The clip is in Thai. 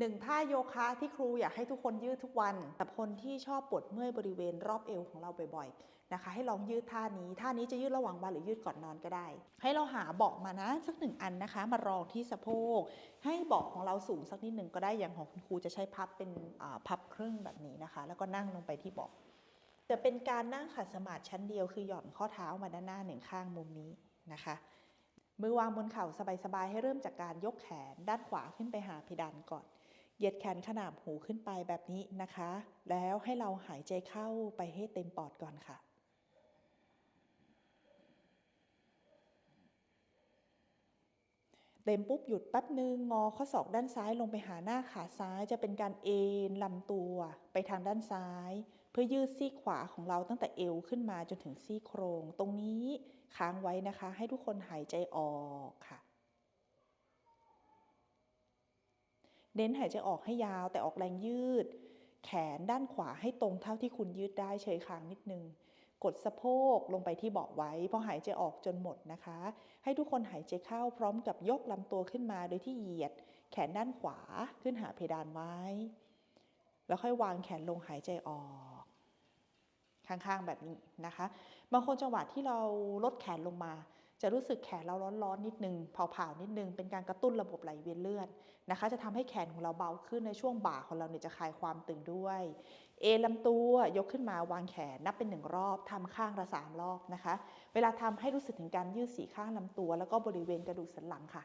หนึ่งท่าโยคะที่ครูอยากให้ทุกคนยืดทุกวันแต่คนที่ชอบปวดเมื่อยบริเวณรอบเอวของเราบ่อยๆนะคะ ให้ลองยืดท่านี้ ท่านี้จะยืดระหว่างวันหรือยืดก่อนนอนก็ได้ ให้เราหาเบาะมานะสักหนึ่งอันนะคะ มารองที่สะโพก ให้เบาะของเราสูงสักนิดหนึ่งก็ได้อย่างของคุณครูจะใช้พับเป็นพับครึ่งแบบนี้นะคะ แล้วก็นั่งลงไปที่เบาะจะเป็นการนั่งขัดสมาธิชั้นเดียวคือหย่อนข้อเท้ามาด้านหน้าหนึ่งข้างมุมนี้นะคะมือวางบนเข่าสบายๆให้เริ่มจากการยกแขนด้านขวาขึ้นไปหาเพดานก่อน เหยียดแขนขนาบหูขึ้นไปแบบนี้นะคะ แล้วให้เราหายใจเข้าไปให้เต็มปอดก่อนค่ะ เต็มปุ๊บหยุดแป๊บนึงงอข้อศอกด้านซ้ายลงไปหาหน้าขาซ้ายจะเป็นการเอ็นลำตัวไปทางด้านซ้าย เพื่อยืดซี่ขวาของเราตั้งแต่เอวขึ้นมาจนถึงซี่โครง ตรงนี้ค้างไว้นะคะ ให้ทุกคนหายใจออกค่ะ เน้นหายใจออกให้ยาวแต่ออกแรงยืด แขนด้านขวาให้ตรงเท่าที่คุณยืดได้เฉยค้างนิดนึง กดสะโพกลงไปที่เบาะไว้พอหายใจออกจนหมดนะคะ ให้ทุกคนหายใจเข้าพร้อมกับยกลำตัวขึ้นมาโดยที่เหยียด แขนด้านขวาขึ้นหาเพดานไว้ แล้วค่อยวางแขนลงหายใจออกข้างๆแบบนี้นะคะ บางคนจังหวะที่เราลดแขนลงมา จะรู้สึกแขนเราร้อนๆนิดนึงเผาๆนิดนึง เป็นการกระตุ้นระบบไหลเวียนเลือดนะคะ จะทำให้แขนของเราเบาขึ้นในช่วงบ่าของเราเนี่ยจะคลายความตึงด้วย เอลำตัวยกขึ้นมาวางแขนนับเป็นหนึ่งรอบทำข้างละสามรอบนะคะ เวลาทำให้รู้สึกถึงการยืดสีข้างลำตัว แล้วก็บริเวณกระดูกสันหลังค่ะ